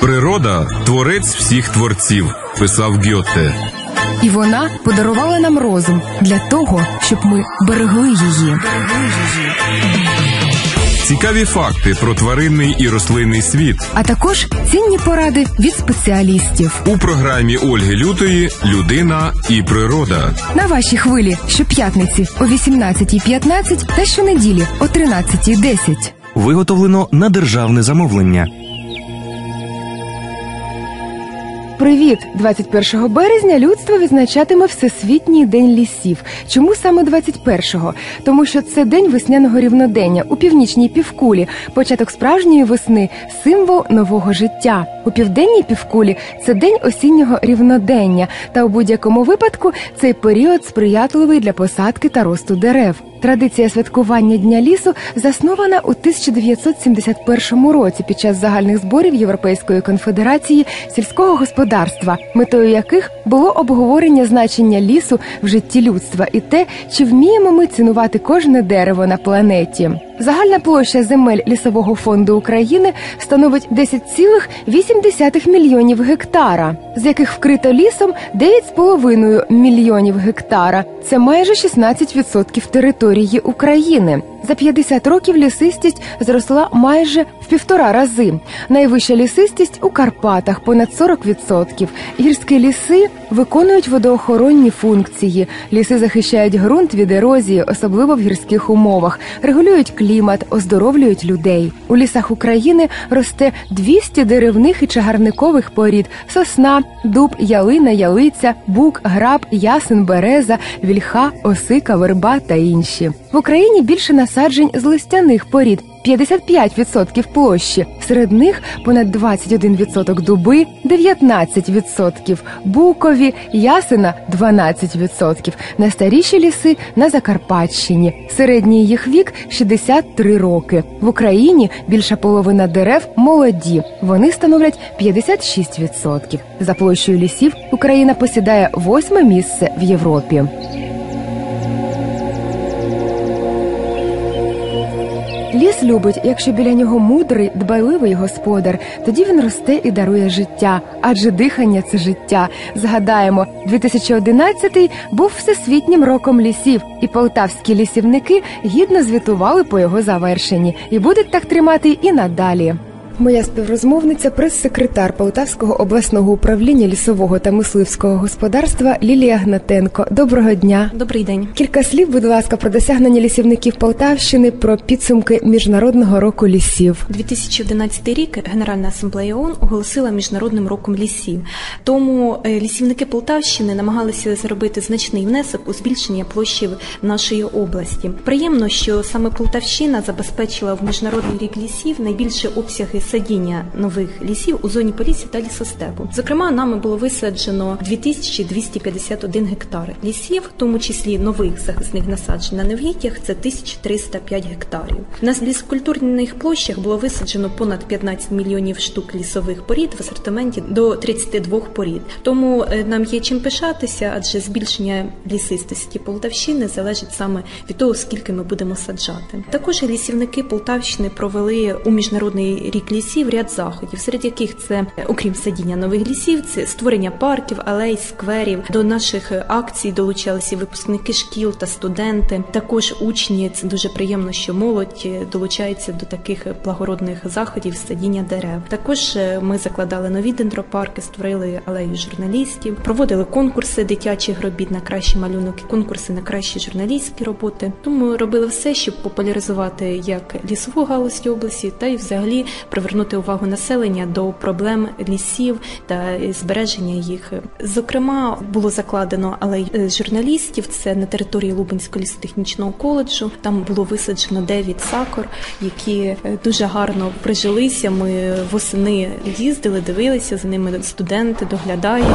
Природа творець всіх творців, писав Гьоте. І вона подарувала нам розум для того, щоб ми берегли її. Цікаві факти про тваринний і рослинний світ А також цінні поради від спеціалістів у програмі Ольги Лютої Людина і природа. на вашій хвилі щоп'ятниці о 18.15 та щонеділі о 13.10. Виготовлено на державне замовлення. Привіт! 21 березня людство відзначатиме Всесвітній день лісів. Чому саме 21-го? Тому що це день весняного рівнодення у північній півкулі, початок справжньої весни, символ нового життя. У південній півкулі це день осіннього рівнодення, та у будь-якому випадку цей період сприятливий для посадки та росту дерев. Традиція святкування Дня лісу заснована у 1971 році під час загальних зборів Європейської конфедерації сільського господарства, метою яких було обговорення значення лісу в житті людства і те, чи вміємо ми цінувати кожне дерево на планеті. Загальна площа земель лісового фонду України становить 10,8 мільйонів гектара, з яких вкрито лісом 9,5 мільйонів гектара. Це майже 16% території України. За 50 років лісистість зросла майже в півтора рази. Найвища лісистість у Карпатах понад 40%. Гірські ліси виконують водоохоронні функції. Ліси захищають ґрунт від ерозії, особливо в гірських умовах, регулюють клімат, оздоровлюють людей. У лісах України росте 200 деревних і чагарникових порід: сосна, дуб, ялина, ялиця, бук, граб, ясен, береза, вільха, осика, верба та інші. В Україні більше насаджень з листяних порід. 55% площі, серед них понад 21% дуби, 19% букові, ясена 12%. Найстаріші ліси на Закарпатщині. Середній їх вік 63 роки. В Україні більша половина дерев молоді. Вони становлять 56%. За площею лісів Україна посідає восьме місце в Європі. Ліс любить, якщо біля нього мудрий, дбайливий господар, тоді він росте і дарує життя, адже дихання це життя. Згадаємо, 2011 був всесвітнім роком лісів, і полтавські лісівники гідно звітували по його завершенні і будуть так тримати і надалі. Моя співрозмовниця, прес-секретар Полтавського обласного управління лісового та мисливського господарства Лілія Гнатенко. Доброго дня. Добрий день. Кілька слів, будь ласка, про досягнення лісівників Полтавщини, про підсумки міжнародного року лісів. 2011 рік Генеральна асамблея ООН оголосила міжнародним роком лісів. Тому е, лісівники Полтавщини намагалися зробити значний внесок у збільшення площі нашої області. Приємно, що саме Полтавщина забезпечила в міжнародний рік лісів найбільше обсяги садіння нових лісів у зоні полісся та лісостепу. Зокрема, нами було висаджено 2251 гектар лісів, в тому числі нових захисних насаджень на невгіттях це 1305 гектарів. На ліскультурних площах було висаджено понад 15 мільйонів штук лісових порід в асортименті до 32 порід. Тому е, нам є чим пишатися, адже збільшення лісистості Полтавщини залежить саме від того, скільки ми будемо саджати. Також лісівники Полтавщини провели у міжнародний рік лісів ряд заходів, серед яких це, е, окрім садіння нових лісів, це створення парків, алей, скверів. До наших е, акцій долучалися випускники шкіл та студенти. Також учні. Це дуже приємно, що молодь е, долучається до таких благородних заходів садіння дерев. Також ми закладали нові дендропарки, створили алею журналістів, проводили конкурси дитячих робіт на кращий малюнок, конкурси на кращі журналістські роботи. Тому робили все, щоб популяризувати як лісову галузь області, та й взагалі привернути увагу населення до проблем лісів та збереження їх. Зокрема, було закладено алей журналістів. Це на території Лубенського лісотехнічного коледжу. Там було висаджено 9 сакор, які дуже гарно прижилися. Ми восени їздили, дивилися за ними. Студенти доглядають.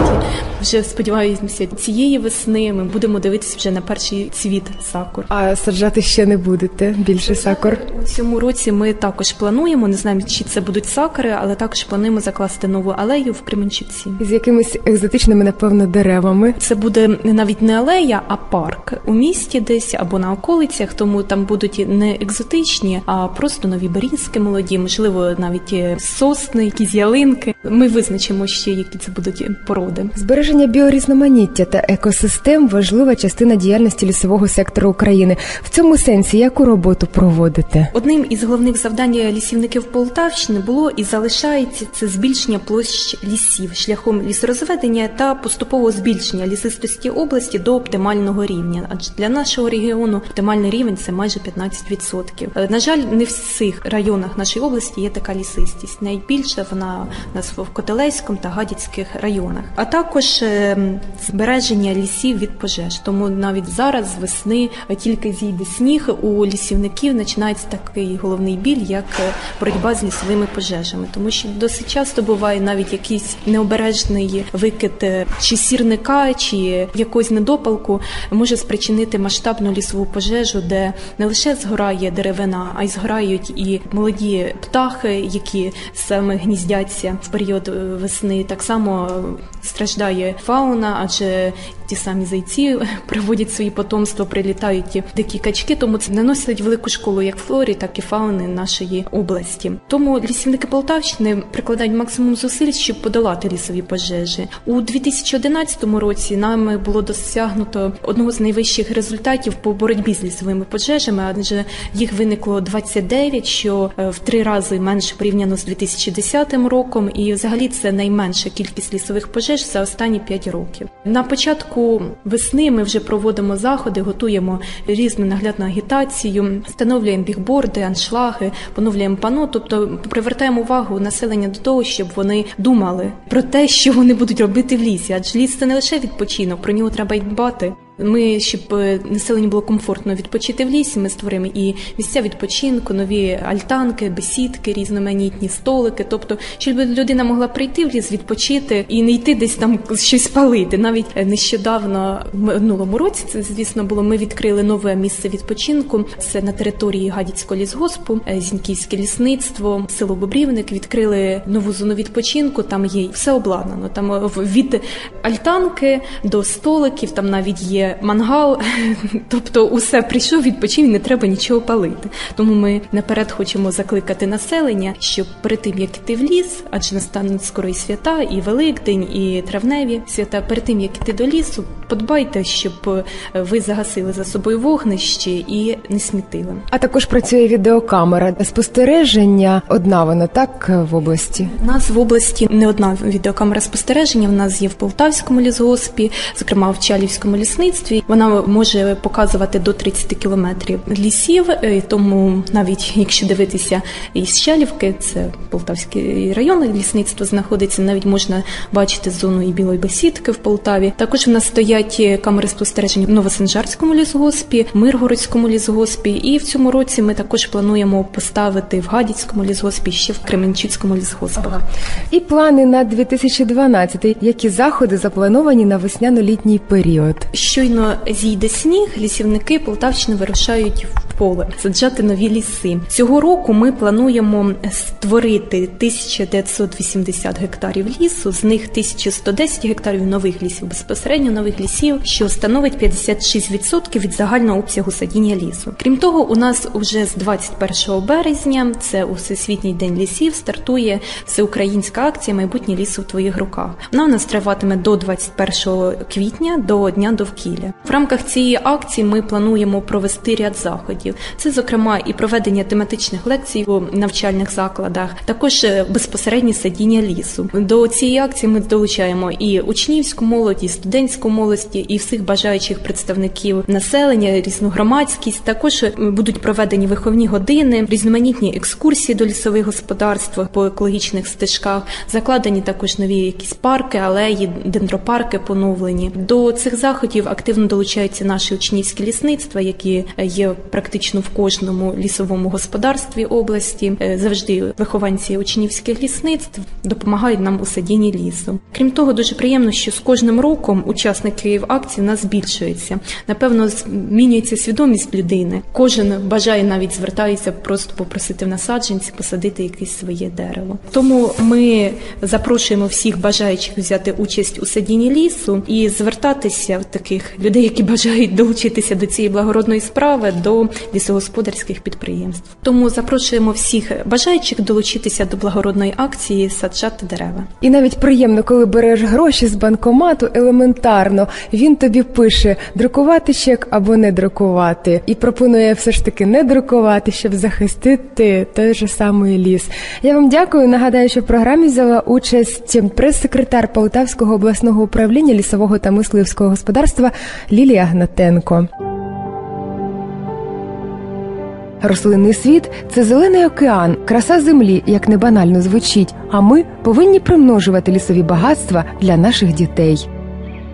Вже сподіваюся, цієї весни ми будемо дивитися вже на перший цвіт сакур. А саджати ще не будете більше сакор. У цьому році ми також плануємо. Не знаємо, чи це це будуть сакари, але також плануємо закласти нову алею в Кременчуці. З якимись екзотичними, напевно, деревами. Це буде навіть не алея, а парк у місті десь або на околицях, тому там будуть не екзотичні, а просто нові берізки молоді, можливо, навіть сосни, якісь ялинки. Ми визначимо ще, які це будуть породи. Збереження біорізноманіття та екосистем важлива частина діяльності лісового сектору України. В цьому сенсі яку роботу проводите? Одним із головних завдань лісівників Полтавщини було і залишається це збільшення площ лісів шляхом лісорозведення та поступового збільшення лісистості області до оптимального рівня. Адже для нашого регіону оптимальний рівень це майже 15%. Е, На жаль, не в всіх районах нашої області є така лісистість. Найбільше вона у нас в Котелейському та Гадяцьких районах, а також е, збереження лісів від пожеж. Тому навіть зараз з весни е, тільки зійде сніг у лісівників починається такий головний біль, як боротьба з лісовими пожежами, тому що досить часто буває навіть якийсь необережний викид е, чи сірника, чи якогось недопалку може спричинити масштабну лісову пожежу, де не лише згорає деревина, а й згорають і молоді птахи, які саме гніздяться в період е, весни. Так само е, страждає фауна, адже ті самі зайці приводять свої потомство, прилітають ті дикі качки, тому це наносить велику школу як флорі, так і фауни нашої області. Тому лісівники Полтавщини прикладають максимум зусиль, щоб подолати лісові пожежі. У 2011 році нами було досягнуто одного з найвищих результатів по боротьбі з лісовими пожежами, адже їх виникло 29, що е, в три рази менше порівняно з 2010 роком, і взагалі це найменша кількість лісових пожеж за останні 5 років. На початку весни ми вже проводимо заходи, готуємо різну наглядну агітацію, встановлюємо бігборди, аншлаги, поновлюємо пано, тобто привертаємо увагу населення до того, щоб вони думали про те, що вони будуть робити в лісі. Адже ліс це не лише відпочинок, про нього треба й дбати. Ми, щоб е, населенню було комфортно відпочити в лісі, ми створимо і місця відпочинку, нові альтанки, бесідки, різноманітні столики. Тобто, щоб людина могла прийти в ліс, відпочити і не йти десь там щось палити. Навіть е, нещодавно в минулому році це звісно було. Ми відкрили нове місце відпочинку. Це на території Гадяцького лісгоспу, е, Зіньківське лісництво, село Бобрівник. Відкрили нову зону відпочинку. Там є все обладнано. Там від альтанки до столиків, там навіть є мангал. Тобто, усе прийшов, відпочив, і не треба нічого палити. Тому ми наперед хочемо закликати населення, щоб перед тим як іти в ліс, адже настануть скоро і свята, і Великдень, і травневі свята. Перед тим як іти до лісу, подбайте, щоб е, ви загасили за собою вогнище і не смітили. А також працює відеокамера. Спостереження одна вона так в області. У нас в області не одна відеокамера спостереження. В нас є в Полтавському лісгоспі, зокрема в Чалівському лісництві. Вона може показувати до 30 кілометрів лісів. е, Тому навіть якщо дивитися із Чалівки, це Полтавський район, лісництво знаходиться. Навіть можна бачити зону і білої бесідки в Полтаві. Також в нас стоять е, камери спостереження в Новосанжарському лісгоспі, Миргородському лісгоспі. І в цьому році ми також плануємо поставити в Гадяцькому лісгоспі, ще в Кременчуцькому лісгоспах. І плани на 2012. Які заходи заплановані на весняно-літній період? Щойно зійде сніг, лісівники Полтавщини вирушають в поле саджати нові ліси. Цього року ми плануємо створити 1980 гектарів лісу, з них 1110 гектарів нових лісів, безпосередньо нових лісів, що становить 56% від загального обсягу садіння лісу. Крім того, у нас уже з 21 березня, це у Всесвітній день лісів, стартує всеукраїнська акція Майбутнє лісу в твоїх руках. Вона у нас триватиме до 21 квітня до Дня довкілля. В рамках цієї акції ми плануємо провести ряд заходів. Це, зокрема, і проведення тематичних лекцій у навчальних закладах, також е, безпосереднє садіння лісу. До цієї акції ми долучаємо і учнівську молодь, і студентську молодь, і всіх бажаючих представників населення, різну громадськість. Також е, будуть проведені виховні години, різноманітні екскурсії до лісових господарств по екологічних стежках. Закладені також нові якісь парки, алеї, дендропарки поновлені. До цих заходів активно долучаються наші учнівські лісництва, які е, є практично практично в кожному лісовому господарстві області. Е, Завжди вихованці учнівських лісництв допомагають нам у садінні лісу. Крім того, дуже приємно, що з кожним роком учасники акції нас збільшується. Напевно, змінюється свідомість людини. Кожен бажає навіть звертається просто попросити в насадженці посадити якесь своє дерево. Тому ми запрошуємо всіх бажаючих взяти участь у садінні лісу і звертатися в таких людей, які бажають долучитися до цієї благородної справи, до лісогосподарських підприємств. Тому запрошуємо всіх бажаючих долучитися до благородної акції саджати дерева. І навіть приємно, коли береш гроші з банкомату, елементарно він тобі пише друкувати чек або не друкувати, і пропонує все ж таки не друкувати, щоб захистити той же самий ліс. Я вам дякую. Нагадаю, що в програмі взяла участь прес-секретар Полтавського обласного управління лісового та мисливського господарства Лілія Гнатенко. Рослинний світ це зелений океан, краса землі, як не банально звучить. А ми повинні примножувати лісові багатства для наших дітей.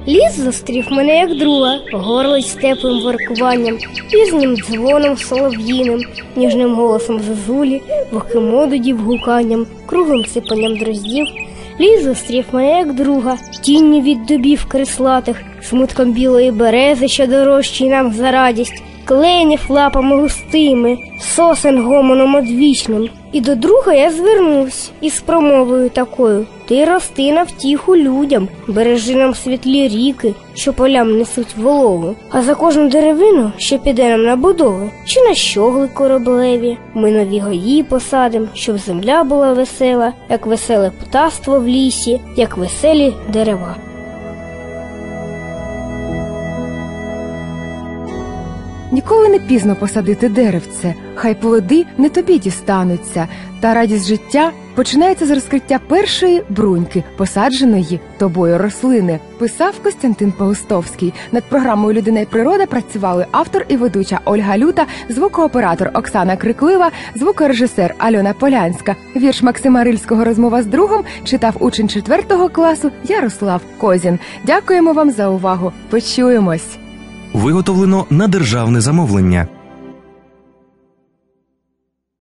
Ліс зустрів мене як друга, горлить з теплим воркуванням, пізнім дзвоном солов'їним, ніжним голосом зозулі, вогким одудів гуканням, круглим сипанням дроздів. Ліс зустрів мене як друга, тінню від дубів крислатих, смутком білої берези, що дорожчий нам за радість, кленів лапами густими, сосен гомоном одвічним. І до друга я звернувся із промовою такою: Ти рости на втіху людям, бережи нам світлі ріки, що полям несуть вологу. А за кожну деревину, що піде нам на будови, чи на щогли кораблеві, ми нові гаї посадим, щоб земля була весела, як веселе птаство в лісі, як веселі дерева. Ніколи не пізно посадити деревце, хай плоди не тобі дістануться, та радість життя починається з розкриття першої бруньки, посадженої тобою рослини. Писав Костянтин Паустовський. Над програмою Людина і природа працювали автор і ведуча Ольга Люта, звукооператор Оксана Криклива, звукорежисер Альона Полянська. Вірш Максима Рильського розмова з другом читав учень 4 класу Ярослав Козін. Дякуємо вам за увагу. Почуємось. Виготовлено на державне замовлення.